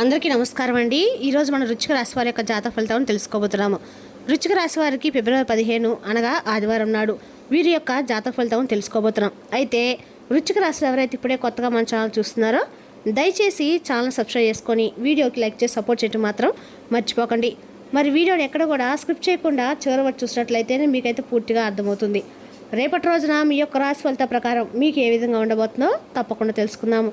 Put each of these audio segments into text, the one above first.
అందరికీ నమస్కారం అండి. ఈరోజు మనం రుచిక రాశి వారి యొక్క జాతక ఫలితాలను తెలుసుకోబోతున్నాము. రుచిక రాశి వారికి ఫిబ్రవరి పదిహేను అనగా ఆదివారం నాడు వీరి యొక్క జాతక ఫలితాలను తెలుసుకోబోతున్నాం. అయితే రుచిక రాశిలో ఎవరైతే ఇప్పుడే కొత్తగా మన ఛానల్ చూస్తున్నారో దయచేసి ఛానల్ సబ్స్క్రైబ్ చేసుకొని వీడియోకి లైక్ చేసి సపోర్ట్ చేయడం మాత్రం మర్చిపోకండి. మరి వీడియోని ఎక్కడ కూడా స్క్రిప్ట్ చేయకుండా చివరి వరకు చూసినట్లయితేనే మీకైతే పూర్తిగా అర్థమవుతుంది. రేపటి రోజున మీ యొక్క రాశి ఫలిత ప్రకారం మీకు ఏ విధంగా ఉండబోతుందో తప్పకుండా తెలుసుకుందాము.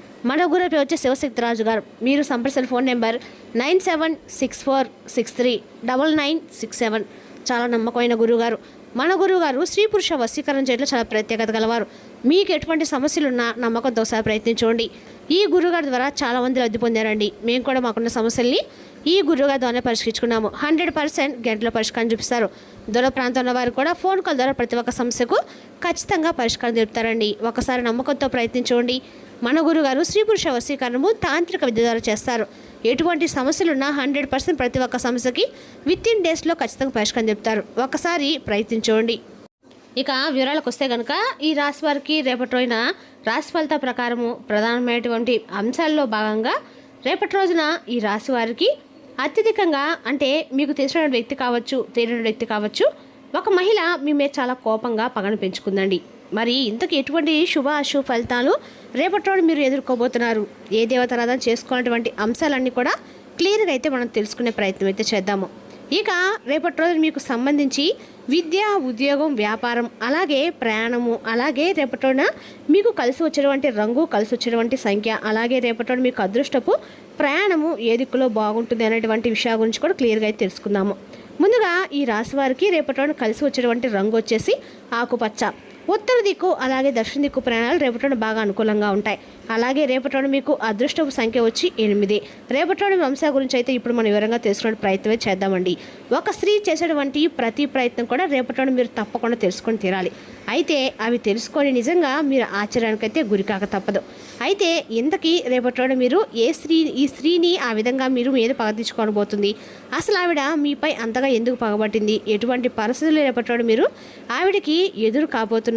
మన గురు పేరు వచ్చి శివశక్తిరాజు గారు. మీరు సంప్రదించిన phone number nine seven six four six three double nine six seven. చాలా నమ్మకమైన గురువుగారు. మన గురువుగారు స్త్రీ పురుష వశీకరణ చేయడంలో చాలా ప్రత్యేకత గలవారు. మీకు ఎటువంటి సమస్యలున్నా నమ్మకంతో ఒకసారి ప్రయత్నించండి. ఈ గురుగారి ద్వారా చాలా మంది లబ్ధి పొందారండి. మేము కూడా మాకున్న సమస్యల్ని ఈ గురువుగారి ద్వారా పరిష్కరించుకున్నాము. హండ్రెడ్ పర్సెంట్ గంటలో పరిష్కారం చూపిస్తారు. దూర ప్రాంతంలో వారు కూడా ఫోన్ కాల్ ద్వారా ప్రతి ఒక్క సమస్యకు ఖచ్చితంగా పరిష్కారం తెలుపుతారండి ఒకసారి నమ్మకంతో ప్రయత్నించండి. మన గురుగారు స్త్రీ పురుష వశీకరణము తాంత్రిక విద్య ద్వారా చేస్తారు. ఎటువంటి సమస్యలున్నా హండ్రెడ్ పర్సెంట్ ప్రతి ఒక్క సమస్యకి విత్ ఇన్ డేస్లో ఖచ్చితంగా పరిష్కారం చెప్తారు ఒకసారి ప్రయత్నించండి. ఇక వివరాలకు వస్తే కనుక ఈ రాశి వారికి రేపటి రోజున రాశి ఫలిత ప్రకారము ప్రధానమైనటువంటి అంశాల్లో భాగంగా రేపటి రోజున ఈ రాశి వారికి అత్యధికంగా అంటే మీకు తెలిసిన వ్యక్తి కావచ్చు తెలియని వ్యక్తి కావచ్చు ఒక మహిళ మీ మీద చాలా కోపంగా పగను పెంచుకుందండి. మరి ఇంతకు ఎటువంటి శుభ అశుభ ఫలితాలు రేపటి రోజు మీరు ఎదుర్కోబోతున్నారు? ఏ దేవతారాధన చేసుకున్నటువంటి అంశాలన్నీ కూడా క్లియర్గా అయితే మనం తెలుసుకునే ప్రయత్నం అయితే చేద్దాము. ఇక రేపటి రోజు మీకు సంబంధించి విద్య ఉద్యోగం వ్యాపారం అలాగే ప్రయాణము అలాగే రేపటి మీకు కలిసి వచ్చేటువంటి రంగు కలిసి వచ్చేటువంటి సంఖ్య అలాగే రేపటి మీకు అదృష్టపు ప్రయాణము ఏ దిక్కులో బాగుంటుంది అనేటువంటి విషయాల గురించి కూడా క్లియర్గా అయితే తెలుసుకుందాము. ముందుగా ఈ రాశి వారికి రేపటి కలిసి వచ్చేటువంటి రంగు వచ్చేసి ఆకుపచ్చ. ఉత్తర దిక్కు అలాగే దక్షిణ దిక్కు ప్రయాణాలు రేపటి బాగా అనుకూలంగా ఉంటాయి. అలాగే రేపటి మీకు అదృష్టపు సంఖ్య వచ్చి ఎనిమిది. రేపటి వంశ గురించి అయితే ఇప్పుడు మనం వివరంగా తెలుసుకునే ప్రయత్నమే చేద్దామండి. ఒక స్త్రీ చేసేటువంటి ప్రతి ప్రయత్నం కూడా రేపటి మీరు తప్పకుండా తెలుసుకొని తీరాలి. అయితే అవి తెలుసుకొని నిజంగా మీరు ఆశ్చర్యానికైతే గురికాక తప్పదు. అయితే ఇంతకీ రేపటి మీరు ఏ స్త్రీ ఈ స్త్రీని ఆ విధంగా మీరు మీద పగతీసుకోనబోతుంది అసలు ఆవిడ మీపై అంతగా ఎందుకు పగబట్టింది? ఎటువంటి పరిస్థితులు రేపటి మీరు ఆవిడకి ఎదురు కాబోతున్నారు?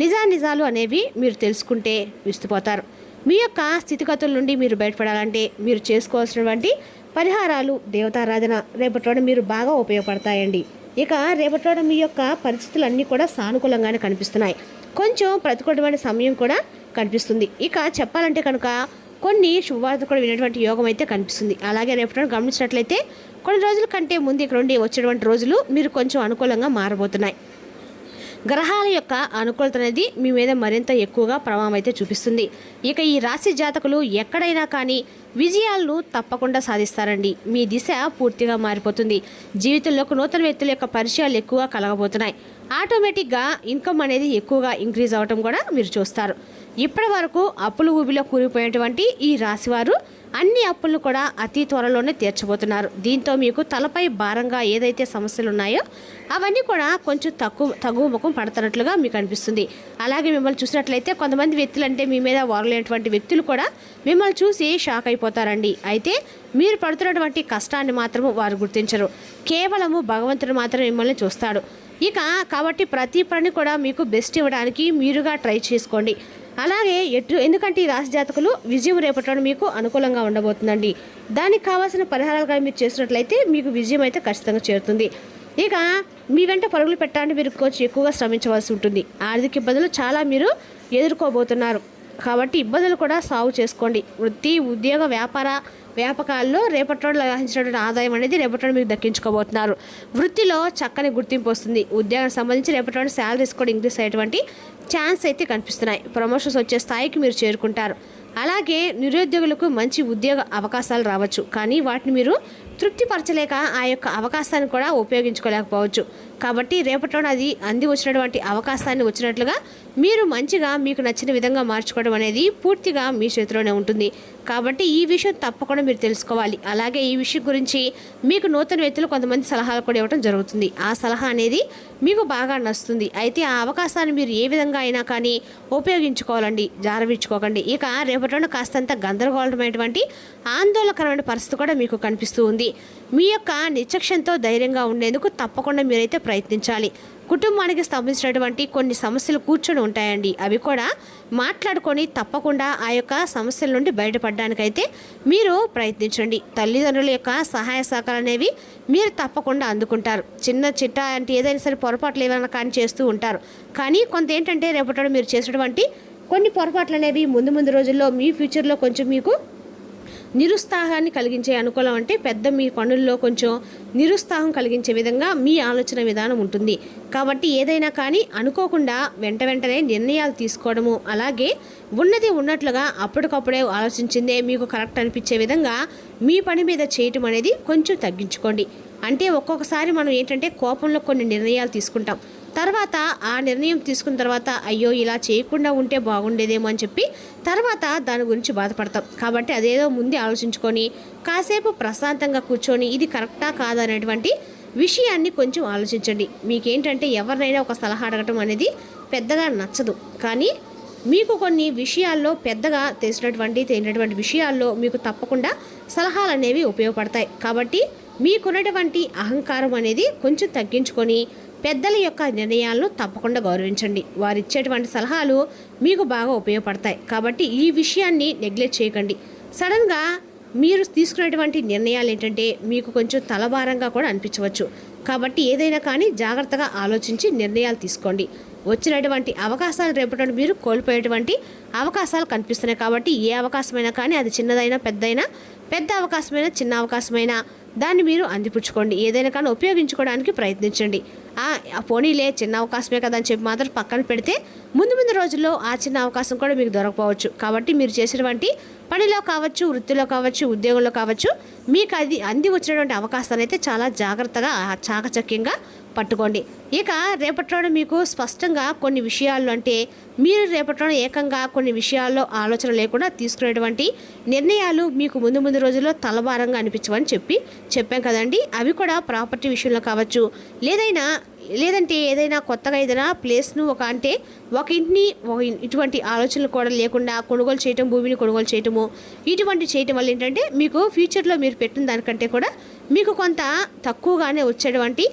నిజా నిజాలు అనేవి మీరు తెలుసుకుంటే విస్తుపోతారు. మీ యొక్క స్థితిగతుల నుండి మీరు బయటపడాలంటే మీరు చేసుకోవాల్సినటువంటి పరిహారాలు దేవతారాధన రేపటి రోజున మీరు బాగా ఉపయోగపడతాయండి. ఇక రేపటి రోజున మీ యొక్క పరిస్థితులన్నీ కూడా సానుకూలంగానే కనిపిస్తున్నాయి. కొంచెం ప్రతికూలమైన సమయం కూడా కనిపిస్తుంది. ఇక చెప్పాలంటే కనుక కొన్ని శుభవార్త కూడా వినేటువంటి యోగం అయితే కనిపిస్తుంది. అలాగే రేపటి గమనించినట్లయితే కొన్ని రోజుల కంటే ముందు ఇక్కడ నుండి వచ్చేటువంటి రోజులు మీరు కొంచెం అనుకూలంగా మారబోతున్నాయి. గ్రహాల యొక్క అనుకూలత అనేది మీ మీద మరింత ఎక్కువగా ప్రభావం అయితే చూపిస్తుంది. ఇక ఈ రాశి జాతకులు ఎక్కడైనా కానీ విజయాలను తప్పకుండా సాధిస్తారండి. మీ దిశ పూర్తిగా మారిపోతుంది. జీవితంలోకి నూతన వ్యక్తుల యొక్క పరిచయాలు ఎక్కువగా కలగబోతున్నాయి. ఆటోమేటిక్గా ఇన్కమ్ అనేది ఎక్కువగా ఇంక్రీజ్ అవటం కూడా మీరు చూస్తారు. ఇప్పటి వరకు అప్పులు ఊబిలో కూలిపోయినటువంటి ఈ రాశివారు అన్ని అప్పులను కూడా అతి త్వరలోనే తీర్చబోతున్నారు. దీంతో మీకు తలపై భారంగా ఏదైతే సమస్యలు ఉన్నాయో అవన్నీ కూడా కొంచెం తక్కువ తగ్గు ముఖం పడుతున్నట్లుగా మీకు అనిపిస్తుంది. అలాగే మిమ్మల్ని చూసినట్లయితే కొంతమంది వ్యక్తులు అంటే మీ మీద వారలేనటువంటి వ్యక్తులు కూడా మిమ్మల్ని చూసి షాక్ అయిపోతారండి. అయితే మీరు పడుతున్నటువంటి కష్టాన్ని మాత్రము వారు గుర్తించరు. కేవలము భగవంతుడు మాత్రం మిమ్మల్ని చూస్తాడు. ఇక కాబట్టి ప్రతి పని కూడా మీకు బెస్ట్ ఇవ్వడానికి మీరుగా ట్రై చేసుకోండి. అలాగే ఎటు ఎందుకంటే ఈ రాశి జాతకులు విజయం రేపటం మీకు అనుకూలంగా ఉండబోతుందండి. దానికి కావాల్సిన పరిహారాలు కానీ మీరు చేసినట్లయితే మీకు విజయం అయితే ఖచ్చితంగా చేరుతుంది. ఇక మీ వెంట పరుగులు పెట్టడానికి మీరు కొంచెం ఎక్కువగా శ్రమించవలసి ఉంటుంది. ఆర్థిక ఇబ్బందులు చాలా మీరు ఎదుర్కోబోతున్నారు. కాబట్టి ఇబ్బందులు కూడా సాగు చేసుకోండి. వృత్తి ఉద్యోగ వ్యాపార వ్యాపకాల్లో రేపటి రోజులు లభించినటువంటి ఆదాయం అనేది రేపటి రోజు మీరు దక్కించుకోబోతున్నారు. వృత్తిలో చక్కని గుర్తింపు వస్తుంది. ఉద్యోగానికి సంబంధించి రేపటి రోజు శాలరీస్ కూడా ఇంక్రీస్ అయ్యేటువంటి ఛాన్స్ అయితే కనిపిస్తున్నాయి. ప్రమోషన్స్ వచ్చే స్థాయికి మీరు చేరుకుంటారు. అలాగే నిరుద్యోగులకు మంచి ఉద్యోగ అవకాశాలు రావచ్చు. కానీ వాటిని మీరు తృప్తిపరచలేక ఆ యొక్క అవకాశాన్ని కూడా ఉపయోగించుకోలేకపోవచ్చు. కాబట్టి రేపటిలో అది అంది వచ్చినటువంటి అవకాశాన్ని వచ్చినట్లుగా మీరు మంచిగా మీకు నచ్చిన విధంగా మార్చుకోవడం అనేది పూర్తిగా మీ చేతిలోనే ఉంటుంది. కాబట్టి ఈ విషయం తప్పకుండా మీరు తెలుసుకోవాలి. అలాగే ఈ విషయం గురించి మీకు నూతన వ్యక్తులు కొంతమంది సలహాలు కూడా ఇవ్వడం జరుగుతుంది. ఆ సలహా అనేది మీకు బాగా నచ్చుతుంది. అయితే ఆ అవకాశాన్ని మీరు ఏ విధంగా అయినా కానీ ఉపయోగించుకోవాలండి. జారవించుకోకండి ఇక రేపటిలో కాస్తంత గందరగోళమైనటువంటి ఆందోళనకరమైన పరిస్థితి కూడా మీకు కనిపిస్తూ ఉంది. మీ యొక్క నిశ్చక్షంతో ధైర్యంగా ఉండేందుకు తప్పకుండా మీరైతే ప్రయత్నించాలి. కుటుంబానికి సంబంధించినటువంటి కొన్ని సమస్యలు కూర్చొని ఉంటాయండి. అవి కూడా మాట్లాడుకొని తప్పకుండా ఆ యొక్క సమస్యల నుండి బయటపడడానికైతే మీరు ప్రయత్నించండి. తల్లిదండ్రుల యొక్క సహాయ సహకారం అనేవి మీరు తప్పకుండా అందుకుంటారు. చిన్న చిట్ట అంటే ఏదైనా సరే పొరపాట్లు ఏమైనా కానీ చేస్తూ ఉంటారు. కానీ కొంత ఏంటంటే రేపటి మీరు చేసినటువంటి కొన్ని పొరపాట్లు అనేవి ముందు ముందు రోజుల్లో మీ ఫ్యూచర్లో కొంచెం మీకు నిరుత్సాహాన్ని కలిగించే అనుకూలం అంటే పెద్ద మీ పనుల్లో కొంచెం నిరుత్సాహం కలిగించే విధంగా మీ ఆలోచన విధానం ఉంటుంది. కాబట్టి ఏదైనా కానీ అనుకోకుండా వెంట వెంటనే నిర్ణయాలు తీసుకోవడము అలాగే ఉన్నది ఉన్నట్లుగా అప్పటికప్పుడే ఆలోచించిందే మీకు కరెక్ట్ అనిపించే విధంగా మీ పని మీద చేయటం అనేది కొంచెం తగ్గించుకోండి. అంటే ఒక్కొక్కసారి మనం ఏంటంటే కోపంలో కొన్ని నిర్ణయాలు తీసుకుంటాం. తర్వాత ఆ నిర్ణయం తీసుకున్న తర్వాత అయ్యో ఇలా చేయకుండా ఉంటే బాగుండేదేమో అని చెప్పి తర్వాత దాని గురించి బాధపడతాం. కాబట్టి అదేదో ముందే ఆలోచించుకొని కాసేపు ప్రశాంతంగా కూర్చొని ఇది కరెక్టా కాదా అనేటువంటి విషయాన్ని కొంచెం ఆలోచించండి. మీకేంటంటే ఎవరినైనా ఒక సలహా అడగటం అనేది పెద్దగా నచ్చదు. కానీ మీకు కొన్ని విషయాల్లో పెద్దగా తెలిసినటువంటి తెలియనటువంటి విషయాల్లో మీకు తప్పకుండా సలహాలు అనేవి ఉపయోగపడతాయి. కాబట్టి మీకున్నటువంటి అహంకారం అనేది కొంచెం తగ్గించుకొని పెద్దల యొక్క నిర్ణయాలను తప్పకుండా గౌరవించండి. వారిచ్చేటువంటి సలహాలు మీకు బాగా ఉపయోగపడతాయి. కాబట్టి ఈ విషయాన్ని నెగ్లెక్ట్ చేయకండి. సడన్గా మీరు తీసుకునేటువంటి నిర్ణయాలు ఏంటంటే మీకు కొంచెం తలభారంగా కూడా అనిపించవచ్చు. కాబట్టి ఏదైనా కానీ జాగ్రత్తగా ఆలోచించి నిర్ణయాలు తీసుకోండి. వచ్చినటువంటి అవకాశాలు రేపటి మీరు కోల్పోయేటువంటి అవకాశాలు కనిపిస్తున్నాయి కాబట్టి ఏ అవకాశమైనా కానీ అది చిన్నదైనా పెద్దదైనా పెద్ద అవకాశమైనా చిన్న అవకాశమైనా దాన్ని మీరు అందిపుచ్చుకోండి. ఏదైనా కానీ ఉపయోగించుకోవడానికి ప్రయత్నించండి. ఆ పోనీలే చిన్న అవకాశమే కదా అని చెప్పి మాత్రం పక్కన పెడితే ముందు ముందు రోజుల్లో ఆ చిన్న అవకాశం కూడా మీకు దొరకపోవచ్చు. కాబట్టి మీరు చేసినటువంటి పనిలో కావచ్చు వృత్తిలో కావచ్చు ఉద్యోగంలో కావచ్చు మీకు అది అంది వచ్చినటువంటి అవకాశాలు అయితే చాలా జాగ్రత్తగా చాకచక్యంగా పట్టుకోండి. ఇక రేపటిలోనే మీకు స్పష్టంగా కొన్ని విషయాలు అంటే మీరు రేపటిలోనే ఏకంగా కొన్ని విషయాల్లో ఆలోచన లేకుండా తీసుకునేటువంటి నిర్ణయాలు మీకు ముందు ముందు రోజుల్లో తలభారంగా అనిపించవని చెప్పి చెప్పాం కదండి. అవి కూడా ప్రాపర్టీ విషయంలో కావచ్చు లేదైనా లేదంటే ఏదైనా కొత్తగా ఏదైనా ప్లేస్ను ఒక అంటే ఒక ఇంటిని ఒక ఇటువంటి ఆలోచనలు కూడా లేకుండా కొనుగోలు చేయటం భూమిని కొనుగోలు చేయటము ఇటువంటి చేయటం వల్ల ఏంటంటే మీకు ఫ్యూచర్లో మీరు పెట్టిన దానికంటే కూడా మీకు కొంత తక్కువగానే వచ్చేటువంటి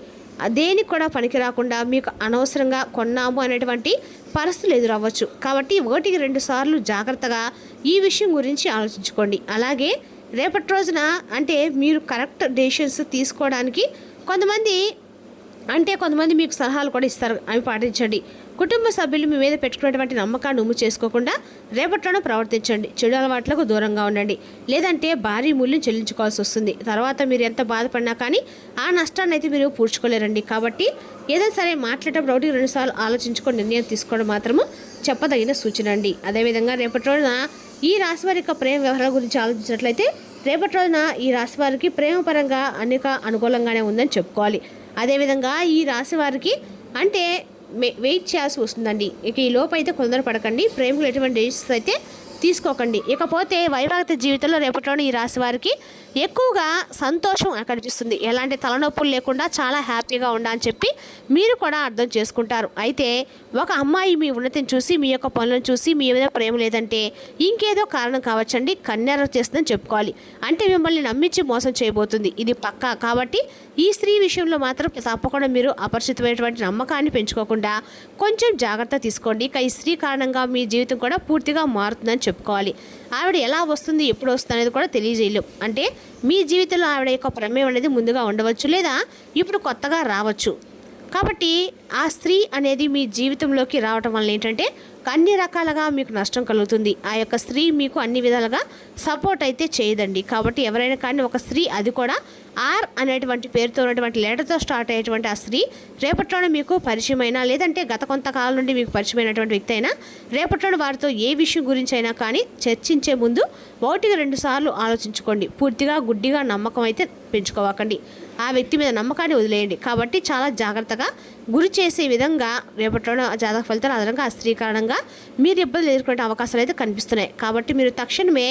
దేనికి కూడా పనికి రాకుండా మీకు అనవసరంగా కొన్నాము అనేటువంటి పరిస్థితులు ఎదురవ్వచ్చు. కాబట్టి ఒకటికి రెండు సార్లు జాగ్రత్తగా ఈ విషయం గురించి ఆలోచించుకోండి. అలాగే రేపటి రోజున అంటే మీరు కరెక్ట్ డెసిషన్స్ తీసుకోవడానికి కొంతమంది అంటే కొంతమంది మీకు సలహాలు కూడా ఇస్తారు. అవి పాటించండి. కుటుంబ సభ్యులు మీ మీద పెట్టుకున్నటువంటి నమ్మకాన్ని ఉమ్ము చేసుకోకుండా రేపట్లోనే ప్రవర్తించండి. చెడు అలవాట్లకు దూరంగా ఉండండి. లేదంటే భారీ మూల్యం చెల్లించుకోవాల్సి వస్తుంది. తర్వాత మీరు ఎంత బాధపడినా కానీ ఆ నష్టాన్ని అయితే మీరు పూడ్చుకోలేరండి. కాబట్టి ఏదైనా సరే మాట్లాడేటప్పుడు ఒకటి రెండుసార్లు ఆలోచించుకొని నిర్ణయం తీసుకోవడం మాత్రము చెప్పదగిన సూచన అండి. అదేవిధంగా రేపటి రోజున ఈ రాశి వారి యొక్క ప్రేమ వ్యవహారాల గురించి ఆలోచించినట్లయితే రేపటి రోజున ఈ రాశి వారికి ప్రేమపరంగా అనేక అనుకూలంగానే ఉందని చెప్పుకోవాలి. అదేవిధంగా ఈ రాశి వారికి అంటే వెయిట్ చేయాల్సి వస్తుందండి. ఇక ఈ లోపు అయితే కొందరు పడకండి. ప్రేమకులు ఎటువంటి డెసిషన్స్ అయితే తీసుకోకండి. ఇకపోతే వైవాహిక జీవితంలో రేపటిలోని ఈ రాశి వారికి ఎక్కువగా సంతోషం కనిపిస్తుంది ఎలాంటి తలనొప్పులు లేకుండా చాలా హ్యాపీగా ఉండాలని చెప్పి మీరు కూడా అర్థం చేసుకుంటారు. అయితే ఒక అమ్మాయి మీ ఉన్నతిని చూసి మీ యొక్క పనులను చూసి మీ మీద ప్రేమ లేదంటే ఇంకేదో కారణం కావచ్చండి. కన్యార చేస్తుందని చెప్పుకోవాలి. అంటే మిమ్మల్ని నమ్మించి మోసం చేయబోతుంది. ఇది పక్కా. కాబట్టి ఈ స్త్రీ విషయంలో మాత్రం తప్పకుండా మీరు అపరిచితమైనటువంటి నమ్మకాన్ని పెంచుకోకుండా కొంచెం జాగ్రత్త తీసుకోండి. ఇక ఈ స్త్రీ కారణంగా మీ జీవితం కూడా పూర్తిగా మారుతుందని చెప్పుకోవాలి. ఆవిడ ఎలా వస్తుంది ఎప్పుడు వస్తుంది అనేది కూడా తెలియజేయలేం. అంటే మీ జీవితంలో ఆవిడ యొక్క ప్రమేయం అనేది ముందుగా ఉండవచ్చు లేదా ఇప్పుడు కొత్తగా రావచ్చు. కాబట్టి ఆ స్త్రీ అనేది మీ జీవితంలోకి రావటం వల్ల ఏంటంటే అన్ని రకాలుగా మీకు నష్టం కలుగుతుంది. ఆ యొక్క స్త్రీ మీకు అన్ని విధాలుగా సపోర్ట్ అయితే చేయదండి. కాబట్టి ఎవరైనా కానీ ఒక స్త్రీ అది కూడా ఆర్ అనేటువంటి పేరుతో ఉన్నటువంటి లెటర్తో స్టార్ట్ అయ్యేటువంటి ఆ స్త్రీ రేపట్లోనే మీకు పరిచయమైనా లేదంటే గత కొంతకాలం నుండి మీకు పరిచయమైనటువంటి వ్యక్తి అయినా రేపట్లోనే వారితో ఏ విషయం గురించి అయినా కానీ చర్చించే ముందు ఒకటికి రెండు సార్లు ఆలోచించుకోండి. పూర్తిగా గుడ్డిగా నమ్మకం అయితే పెంచుకోవకండి. ఆ వ్యక్తి మీద నమ్మకాన్ని వదిలేయండి. కాబట్టి చాలా జాగ్రత్తగా గురి చేసే విధంగా రేపటిలో జాతక ఫలితాలు అదనంగా ఆ స్త్రీ కారణంగా మీరు ఇబ్బందులు ఎదుర్కొనే అవకాశాలు అయితే కనిపిస్తున్నాయి. కాబట్టి మీరు తక్షణమే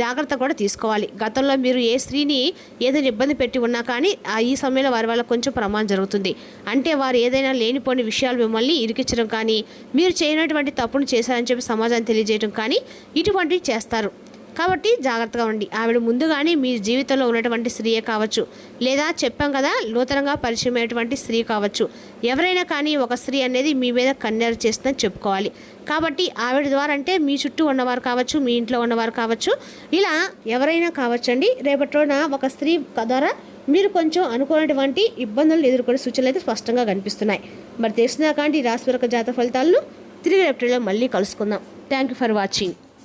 జాగ్రత్త కూడా తీసుకోవాలి. గతంలో మీరు ఏ స్త్రీని ఏదైనా ఇబ్బంది పెట్టి ఉన్నా కానీ ఆ ఈ సమయంలో వారి వల్ల కొంచెం ప్రమాదం జరుగుతుంది. అంటే వారు ఏదైనా లేనిపోని విషయాలు మిమ్మల్ని ఇరికించడం కానీ మీరు చేయనటువంటి తప్పును చేశారని చెప్పి సమాజాన్ని తెలియజేయడం కానీ ఇటువంటివి చేస్తారు. కాబట్టి జాగ్రత్తగా ఉండి ఆవిడ ముందుగానే మీ జీవితంలో ఉన్నటువంటి స్త్రీయే కావచ్చు లేదా చెప్పాం కదా నూతనంగా పరిచయమైనటువంటి స్త్రీ కావచ్చు. ఎవరైనా కానీ ఒక స్త్రీ అనేది మీ మీద కన్నెర చేస్తుందని చెప్పుకోవాలి. కాబట్టి ఆవిడ ద్వారా అంటే మీ చుట్టూ ఉన్నవారు కావచ్చు మీ ఇంట్లో ఉన్నవారు కావచ్చు ఇలా ఎవరైనా కావచ్చండి. రేపటి రోజున ఒక స్త్రీ ద్వారా మీరు కొంచెం అనుకున్నటువంటి ఇబ్బందులను ఎదుర్కొనే సూచనలు అయితే స్పష్టంగా కనిపిస్తున్నాయి. మరి తెలిసిన కానీ రాశివరక జాత ఫలితాలను తిరిగి రేపటిలో మళ్ళీ కలుసుకుందాం. Thank you for watching